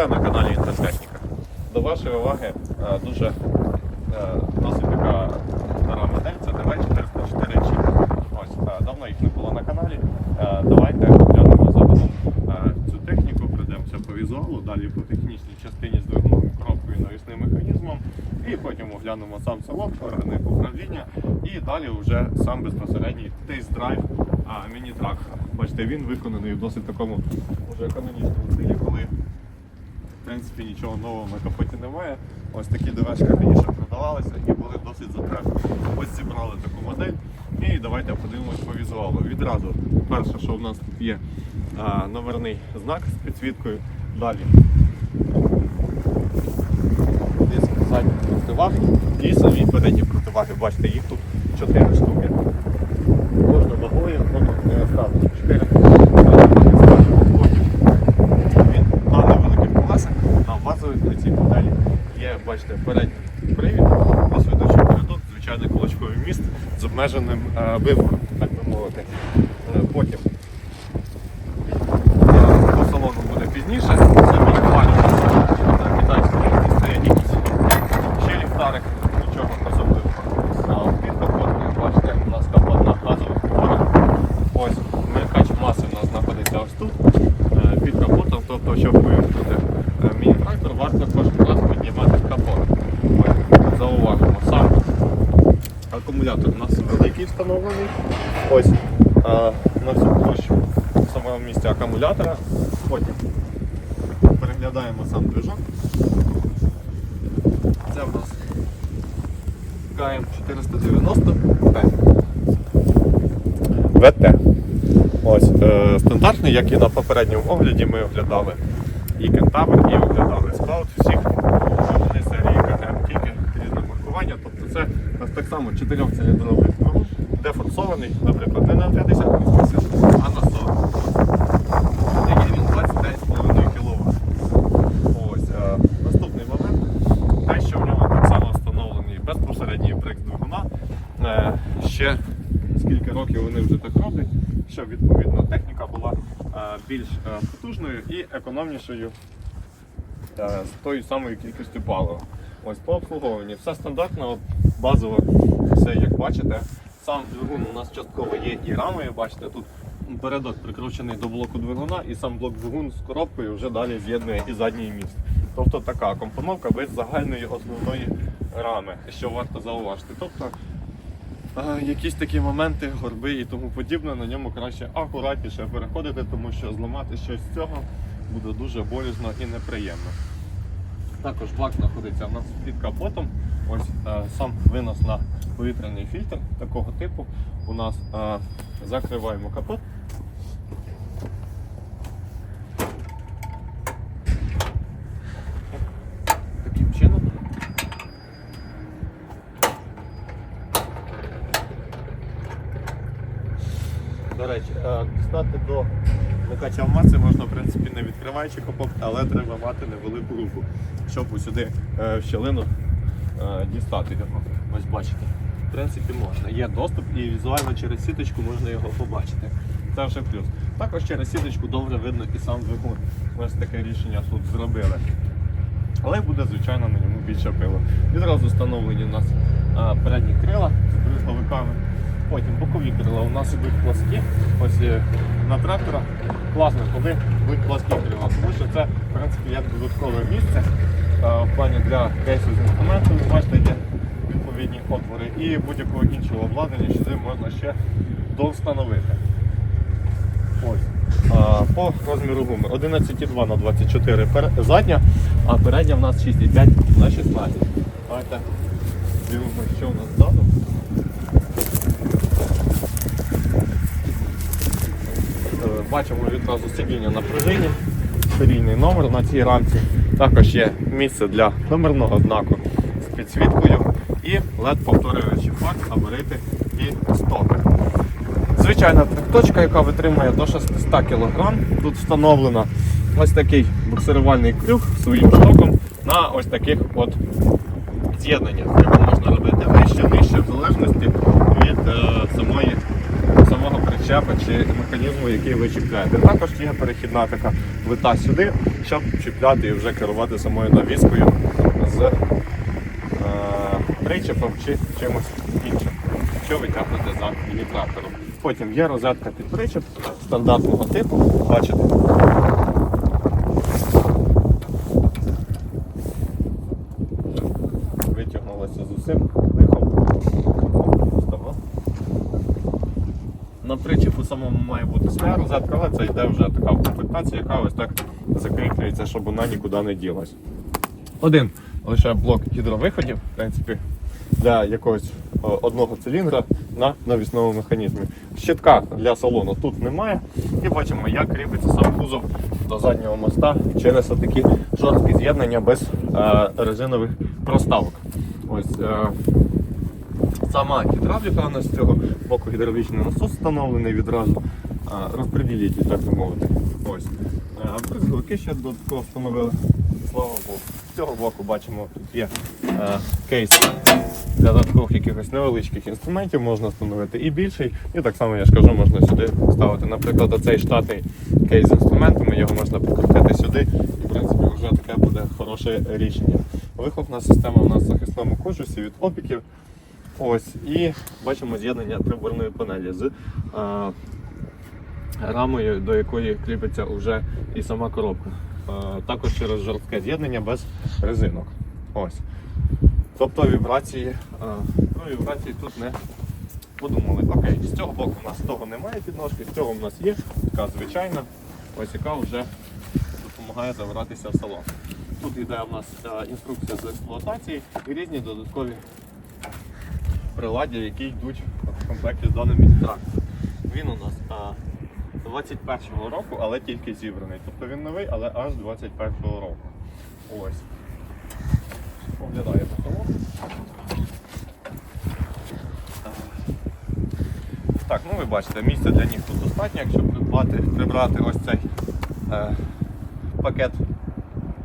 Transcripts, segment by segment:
Вітаю на каналі Інтертехніка. До вашої уваги е, дуже е, досить така стара модель, це DV404 чіп. Ось, е, давно їх не було на каналі. Давайте глянемо загалом цю техніку, пройдемося по візуалу, далі по технічній частині з двигуном, коробкою навісним механізмом. І потім оглянемо сам салон, органи управління і далі вже сам безпосередній тест-драйв міні-трак. Бачите, він виконаний в досить такому вже канонічному стилі, коли принципі нічого нового на капоті немає. Ось такі ДВшки раніше продавалися і були досить затребні. Ось зібрали таку модель. І давайте подивимось по візуалу. Відразу перше, що в нас тут є а, номерний знак з підсвіткою. Далі диск задніх противаг і самі передні противаги. Бачите, їх тут 4 штуки. Кожна вагою, ну не скажу, 4. Він на невеликих колесах, на базових на цій моделі є, бачите, передній привід, освідочий передок, звичайний кулачковий міст з обмеженим е, вибором, так би мовити. Е, Потім е, по салону буде пізніше. Це мінімально у нас на китайському ринку стоять якісь ще ліхтарик, нічого особливого. А під капотною, бачите, у нас капот на газових приборах. Ось вмикач маси у нас знаходиться ось тут, е, під капотом, тобто, щоб вимкнути е, міні-трактор, варто кожен раз піднімати капот. Ось, Зауважимо сам. Акумулятор у нас великий встановлений. Ось е, на всю площу в самому місці акумулятора. Потім переглядаємо сам движок. Це в нас КМ 490 ВТ. Ось е, стандартний, як і на попередньому огляді, ми оглядали і Кентавр, і оглядали Scout всіх. Вони серії КМ, тільки різне маркування. Тобто це так само 4-циліндровий двигун, дефорсований, наприклад, не на 50 місяців, а на 40. Який він 25,5 кВт. Ось, е, наступний момент. Те, що в нього так само встановлений безпосередній брик двигуна. Е, ще скільки років вони вже так роблять, щоб відповідно техніка була е, більш е, потужною і економнішою е, з тою самою кількістю палива. Ось по обслуговуванню все стандартно, базово все як бачите. Сам двигун у нас частково є і рамою, бачите, тут передок прикручений до блоку двигуна і сам блок двигун з коробкою вже далі з'єднує і задній міст. Тобто така компоновка без загальної основної рами, що варто зауважити. Тобто якісь такі моменти, горби і тому подібне, на ньому краще акуратніше переходити, тому що зламати щось з цього буде дуже болісно і неприємно. Також бак знаходиться у нас під капотом. Ось е, сам винос на повітряний фільтр такого типу. У нас е, закриваємо капот. Таким чином. До речі, е, дістати до викача маси можна, в принципі, не відкриваючи капот, але треба мати невелику руку, щоб сюди е, в щелину е, дістати його. Ось бачите. В принципі, можна. Є доступ і візуально через сіточку можна його побачити. Це вже плюс. Також через сіточку добре видно і сам двигун. Ось таке рішення тут зробили. Але буде, звичайно, на ньому більше пилу. Відразу встановлені у нас передні крила з бризговиками. Потім бокові крила у нас ідуть пласкі. Ось е, на трактора класно, коли будуть пласкі крила, тому що це в принципі як додаткове місце в плані для кейсу з інструментом. Ви Бачите, є відповідні отвори і будь-якого іншого обладнання, сюди можна ще довстановити. Ось. А, по розміру гуми 11,2 на 24 пер- задня, а передня в нас 6,5 на 16. Давайте дивимося, що у нас ззаду. Е, Бачимо відразу сидіння на пружині, серійний номер на цій рамці. Також є місце для номерного знаку з підсвіткою і led повторюючий фар, габарити і стопи. Звичайна тракточка, яка витримує до 600 кг. Тут встановлено ось такий буксирувальний крюк своїм штоком на ось таких от з'єднаннях. Його можна робити вище, нижче, в залежності від е, самої, причепа чи механізму, який ви чіпляєте. Також є перехідна така вита сюди, щоб чіпляти і вже керувати самою навіскою з е, причепом чи чимось іншим, що ви за міні-трактором. Потім є розетка під причеп стандартного типу. Бачите, самому має бути розетка, але це йде вже така комплектація, яка ось так закріплюється, щоб вона нікуди не ділась. Один лише блок гідровиходів, в принципі, для якогось одного циліндра на навісному механізмі. Щитка для салону тут немає. І бачимо, як кріпиться сам кузов до заднього моста через такі жорсткі з'єднання без е, резинових проставок. Ось е, Сама гідравліка у з цього боку гідравлічний насос встановлений відразу. а, так би мовити. Ось. Бризговики ще додатково встановили. Слава Богу. З цього боку бачимо, тут є кейс для додаткових якихось невеличких інструментів можна встановити і більший. І так само я ж кажу, можна сюди ставити. Наприклад, оцей штатний кейс з інструментами, його можна прикрутити сюди, і в принципі вже таке буде хороше рішення. Вихлопна система у нас в захисному кожусі від опіків. Ось, і бачимо з'єднання приборної панелі з а, рамою, до якої кріпиться вже і сама коробка. А, також через жорстке з'єднання без резинок. Ось. Тобто вібрації, а, ну, вібрації тут не подумали. Окей, з цього боку у нас того немає підножки, з цього у нас є така звичайна, ось яка вже допомагає забратися в салон. Тут йде у нас а, інструкція з експлуатації і різні додаткові приладдя, які йдуть в комплекті з даним міні-трактором. Він у нас а, 21-го року, але тільки зібраний. Тобто він новий, але аж 21-го року. Ось. Оглядає по. Так, ну ви бачите, місця для них тут достатньо, якщо придбати, прибрати ось цей е, пакет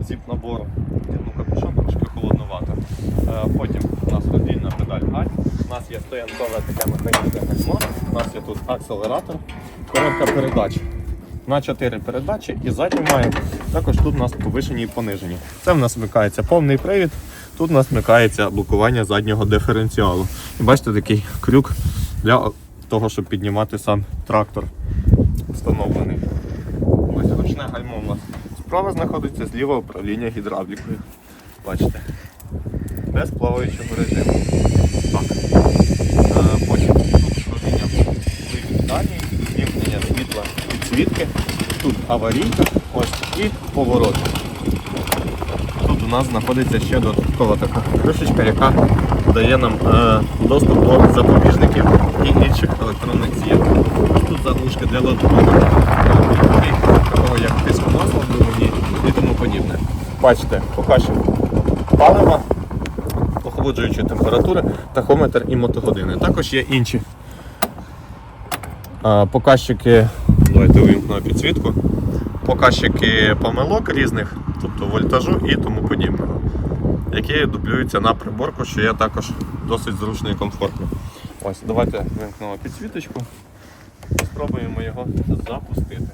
зіп набору. Ну, капюшон трошки холодновато. Е, потім у нас роздільна педаль гальм, є стоянкове таке механічне гальмо, у нас є тут акселератор, коробка передач. На 4 передачі і задню має. Також тут у нас повишені і понижені. Це в нас вмикається повний привід, тут у нас вмикається блокування заднього диференціалу. І бачите такий крюк для того, щоб піднімати сам трактор встановлений. Ось ручне гальмо у нас справа знаходиться, зліва управління гідравлікою. Бачите. Без плаваючого режиму. Так. Е, Потім тут управління вивід дальній, вімкнення світла підсвітки, тут аварійка, ось і поворот. Тут у нас знаходиться ще додаткова така кришечка, яка дає нам е, доступ до запобіжників і інших електронних з'єднань. Тут заглушки для додаткових е, такого як в двигуні і тому подібне. Бачите, показчик палива, охолоджуючої температури, тахометр і мотогодини. Також є інші е, показчики, давайте увімкну підсвітку, показчики помилок різних, тобто вольтажу і тому подібного, які дублюються на приборку, що є також досить зручно і комфортно. Ось, давайте вимкнемо підсвіточку і спробуємо його запустити.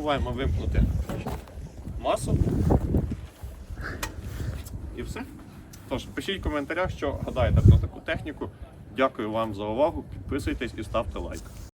Забуваємо вимкнути масу. І все. Тож, пишіть в коментарях, що гадаєте про таку техніку. Дякую вам за увагу. Підписуйтесь і ставте лайк.